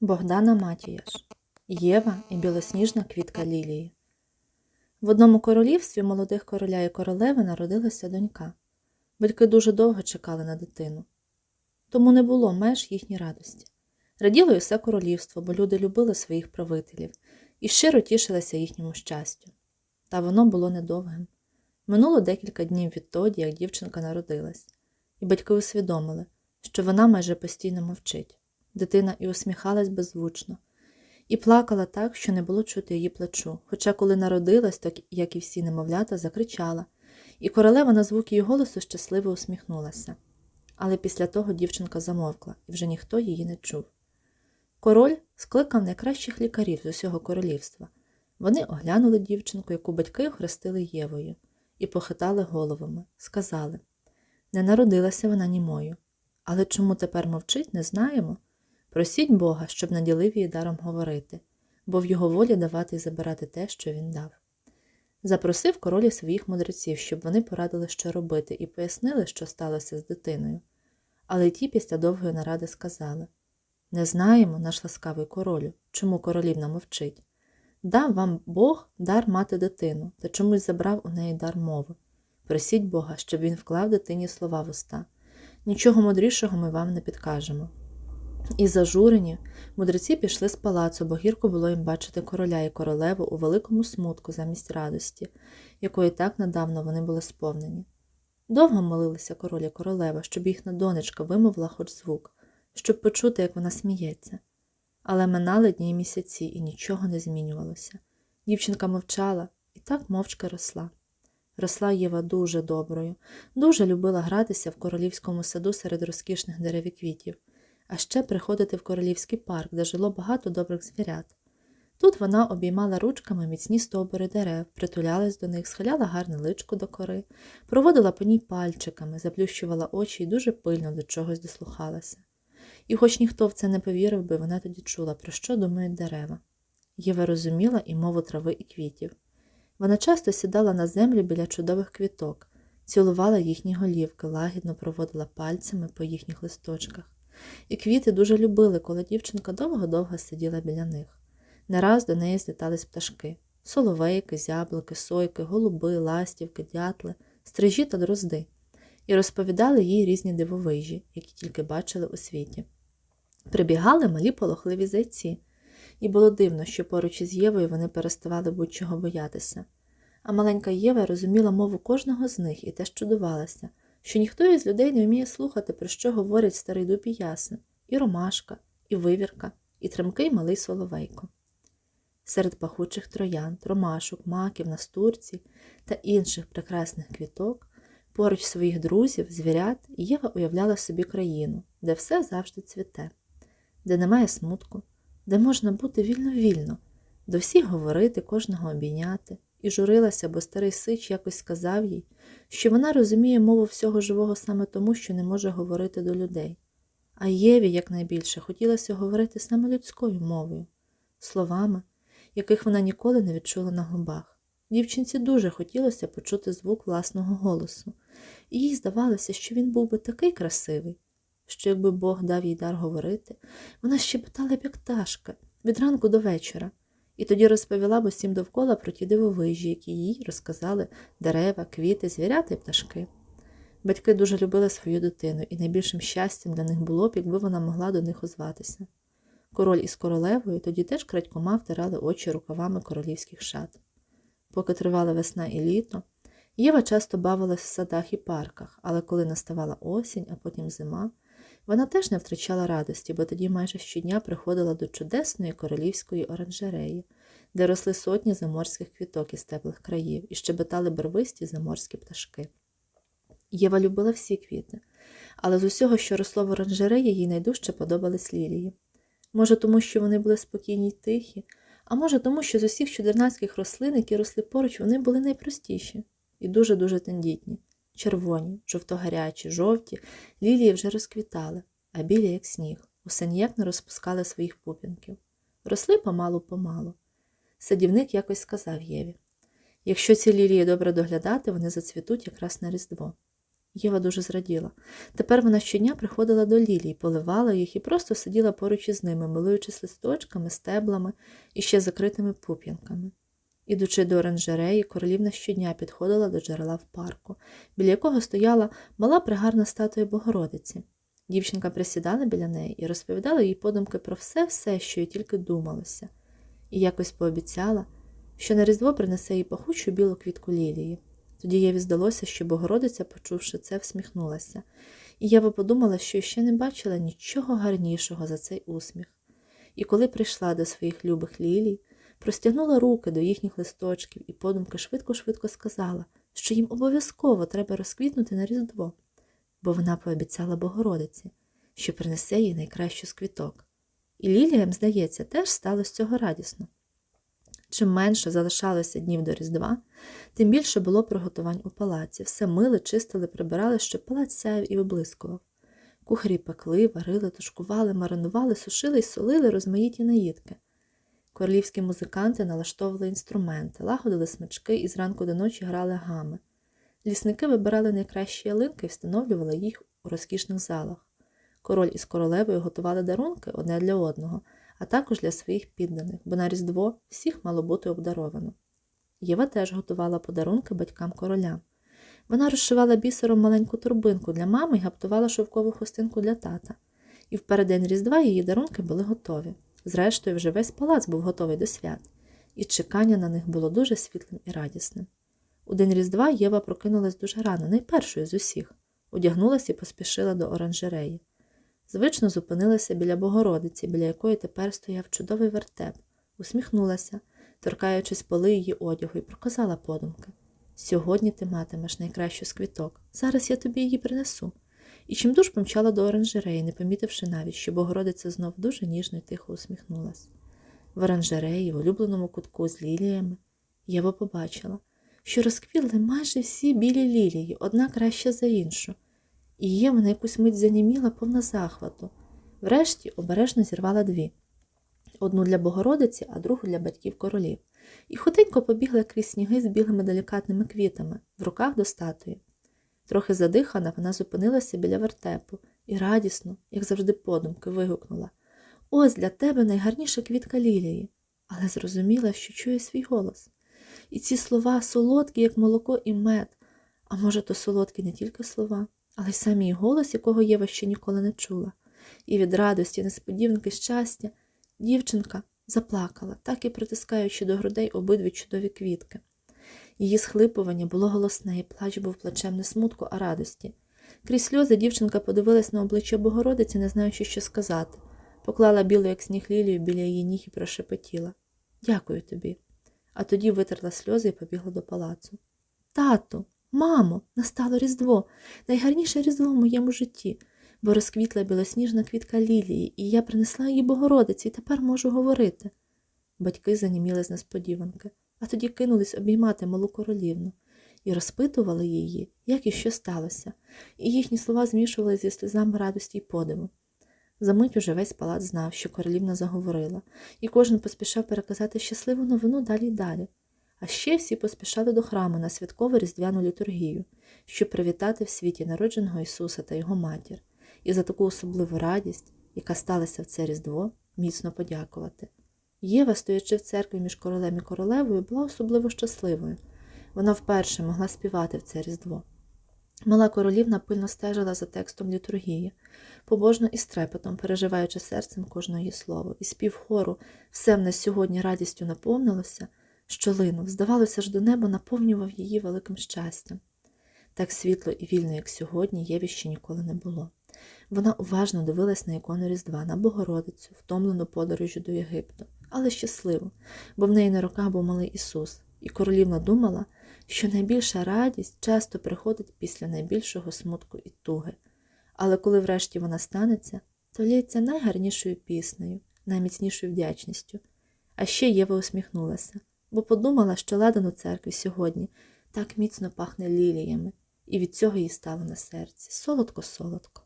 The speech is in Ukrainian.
Богдана Матіяш, Єва і білосніжна квітка лілії. В одному королівстві молодих короля і королеви народилася донька. Батьки дуже довго чекали на дитину. Тому не було меж їхній радості. Раділо й усе королівство, бо люди любили своїх правителів і щиро тішилися їхньому щастю. Та воно було недовгим. Минуло декілька днів відтоді, як дівчинка народилась, і батьки усвідомили, що вона майже постійно мовчить. Дитина і усміхалась беззвучно, і плакала так, що не було чути її плачу. Хоча, коли народилась, так як і всі немовлята, закричала, і королева на звук її голосу щасливо усміхнулася. Але після того дівчинка замовкла, і вже ніхто її не чув. Король скликав найкращих лікарів з усього королівства. Вони оглянули дівчинку, яку батьки охрестили Євою, і похитали головами, сказали не народилася вона німою, але чому тепер мовчить, не знаємо. Просіть Бога, щоб наділив її даром говорити, бо в його волі давати і забирати те, що він дав. Запросив королі своїх мудреців, щоб вони порадили, що робити, і пояснили, що сталося з дитиною. Але ті після довгої наради сказали Не знаємо, наш ласкавий королю, чому королівна мовчить. Дав вам Бог дар мати дитину, та чомусь забрав у неї дар мови. Просіть Бога, щоб він вклав дитині слова в уста. Нічого мудрішого ми вам не підкажемо. І зажурені мудреці пішли з палацу, бо гірко було їм бачити короля і королеву у великому смутку замість радості, якої так недавно вони були сповнені. Довго молилися король і королева, щоб їхня донечка вимовила хоч звук, щоб почути, як вона сміється. Але минали дні й місяці, і нічого не змінювалося. Дівчинка мовчала і так мовчки росла. Росла Єва дуже доброю, дуже любила гратися в королівському саду серед розкішних дерев і квітів а ще приходити в королівський парк, де жило багато добрих звірят. Тут вона обіймала ручками міцні стовбури дерев, притулялась до них, схиляла гарне личко до кори, проводила по ній пальчиками, заплющувала очі і дуже пильно до чогось дослухалася. І хоч ніхто в це не повірив би, вона тоді чула, про що думають дерева. Єва розуміла і мову трави і квітів. Вона часто сідала на землю біля чудових квіток, цілувала їхні голівки, лагідно проводила пальцями по їхніх листочках. І квіти дуже любили, коли дівчинка довго-довго сиділа біля них. Не раз до неї злітались пташки соловейки, зяблики, сойки, голуби, ластівки, дятли, стрижі та дрозди, і розповідали їй різні дивовижі, які тільки бачили у світі. Прибігали малі полохливі зайці, і було дивно, що поруч із Євою вони переставали будь-чого боятися. А маленька Єва розуміла мову кожного з них і теж чудувалася що ніхто із людей не вміє слухати, про що говорять старий дуб і ясен, і ромашка, і вивірка, і тремкий малий соловейко. Серед пахучих троянд, ромашок, маків, настурців та інших прекрасних квіток, поруч своїх друзів, звірят, Єва уявляла собі країну, де все завжди цвіте, де немає смутку, де можна бути вільно-вільно, до всіх говорити, кожного обійняти, і журилася, бо старий сич якось сказав їй, що вона розуміє мову всього живого саме тому, що не може говорити до людей. А Єві, якнайбільше, хотілося говорити саме людською мовою, словами, яких вона ніколи не відчула на губах. Дівчинці дуже хотілося почути звук власного голосу, і їй здавалося, що він був би такий красивий, що якби Бог дав їй дар говорити, вона щебетала б як пташка від ранку до вечора і тоді розповіла б усім довкола про ті дивовижі, які їй розказали дерева, квіти, звірята і пташки. Батьки дуже любили свою дитину, і найбільшим щастям для них було б, якби вона могла до них озватися. Король із королевою тоді теж крадькома втирали очі рукавами королівських шат. Поки тривала весна і літо, Єва часто бавилась в садах і парках, але коли наставала осінь, а потім зима, вона теж не втрачала радості, бо тоді майже щодня приходила до чудесної королівської оранжереї, де росли сотні заморських квіток із теплих країв і щебетали барвисті заморські пташки. Єва любила всі квіти, але з усього, що росло в оранжереї, їй найдужче подобались лілії. Може, тому що вони були спокійні й тихі, а може, тому що з усіх чудернацьких рослин, які росли поруч, вони були найпростіші і дуже-дуже тендітні червоні, жовтогарячі, жовті, лілії вже розквітали, а білі, як сніг, усе ніяк не розпускали своїх пупінків. Росли помалу-помалу. Садівник якось сказав Єві якщо ці лілії добре доглядати, вони зацвітуть якраз на Різдво. Єва дуже зраділа. Тепер вона щодня приходила до Лілії, поливала їх і просто сиділа поруч із ними, милуючись листочками, стеблами і ще закритими пуп'янками. Ідучи до оранжереї, королівна щодня підходила до джерела в парку, біля якого стояла мала пригарна статуя Богородиці. Дівчинка присідала біля неї і розповідала їй подумки про все-все, що їй тільки думалося, і якось пообіцяла, що на Різдво принесе їй пахучу білу квітку лілії. Тоді Єві здалося, що Богородиця, почувши це, всміхнулася, і Єва подумала, що ще не бачила нічого гарнішого за цей усміх. І коли прийшла до своїх любих лілій, простягнула руки до їхніх листочків і подумки швидко-швидко сказала, що їм обов'язково треба розквітнути на Різдво, бо вона пообіцяла Богородиці, що принесе їй найкращу з квіток. І ліліям, здається, теж стало з цього радісно. Чим менше залишалося днів до Різдва, тим більше було приготувань у палаці. Все мили, чистили, прибирали, щоб палац сяяв і виблискував. Кухарі пекли, варили, тушкували, маринували, сушили й солили розмаїті наїдки. Королівські музиканти налаштовували інструменти, лагодили смички і зранку до ночі грали гами. Лісники вибирали найкращі ялинки і встановлювали їх у розкішних залах. Король із королевою готували дарунки одне для одного, а також для своїх підданих, бо на Різдво всіх мало бути обдаровано. Єва теж готувала подарунки батькам королям. Вона розшивала бісером маленьку турбинку для мами і гаптувала шовкову хустинку для тата. І в переддень Різдва її дарунки були готові. Зрештою, вже весь палац був готовий до свят, і чекання на них було дуже світлим і радісним. У день Різдва Єва прокинулась дуже рано, найпершою з усіх, одягнулася і поспішила до оранжереї. Звично зупинилася біля Богородиці, біля якої тепер стояв чудовий вертеп, усміхнулася, торкаючись поли її одягу, і проказала подумки Сьогодні ти матимеш найкращу з квіток. Зараз я тобі її принесу. І чимдуж помчала до оранжереї, не помітивши навіть, що Богородиця знов дуже ніжно й тихо усміхнулась. В оранжереї, в улюбленому кутку з ліліями, Єва побачила, що розквітли майже всі білі лілії, одна краща за іншу, і Єва на якусь мить заніміла повна захвату. Врешті обережно зірвала дві одну для Богородиці, а другу для батьків королів, і хутенько побігла крізь сніги з білими делікатними квітами, в руках до статуї. Трохи задихана, вона зупинилася біля вертепу і радісно, як завжди подумки, вигукнула Ось для тебе найгарніша квітка лілії, але зрозуміла, що чує свій голос. І ці слова солодкі, як молоко і мед, а може, то солодкі не тільки слова, але й сам її голос, якого Єва ще ніколи не чула. І від радості, несподіванки щастя, дівчинка заплакала, так і притискаючи до грудей обидві чудові квітки. Її схлипування було голосне, і плач був плачем не смутку, а радості. Крізь сльози дівчинка подивилась на обличчя Богородиці, не знаючи, що сказати, поклала білу, як сніг лілію, біля її ніг і прошепотіла Дякую тобі. А тоді витерла сльози і побігла до палацу. Тату, мамо, настало Різдво, найгарніше Різдво в моєму житті, бо розквітла білосніжна квітка лілії, і я принесла її Богородиці і тепер можу говорити. Батьки заніміли з несподіванки а тоді кинулись обіймати малу королівну і розпитували її, як і що сталося, і їхні слова змішували зі сльозами радості й подиву. Замить уже весь палац знав, що королівна заговорила, і кожен поспішав переказати щасливу новину далі й далі. А ще всі поспішали до храму на святкову різдвяну літургію, щоб привітати в світі народженого Ісуса та його матір, і за таку особливу радість, яка сталася в це Різдво, міцно подякувати. Єва, стоячи в церкві між королем і королевою, була особливо щасливою. Вона вперше могла співати в це Різдво. Мала королівна пильно стежила за текстом літургії, побожно і стрепетом, переживаючи серцем кожне її слово, і спів хору все в нас сьогодні радістю наповнилося, що линув, здавалося ж, до неба наповнював її великим щастям. Так світло і вільно, як сьогодні, Єві ще ніколи не було. Вона уважно дивилась на ікону Різдва, на Богородицю, втомлену подорожю до Єгипту але щасливо, бо в неї на руках був малий Ісус, і королівна думала, що найбільша радість часто приходить після найбільшого смутку і туги. Але коли врешті вона станеться, то лється найгарнішою піснею, найміцнішою вдячністю. А ще Єва усміхнулася, бо подумала, що ладан у церкві сьогодні так міцно пахне ліліями, і від цього їй стало на серці солодко-солодко.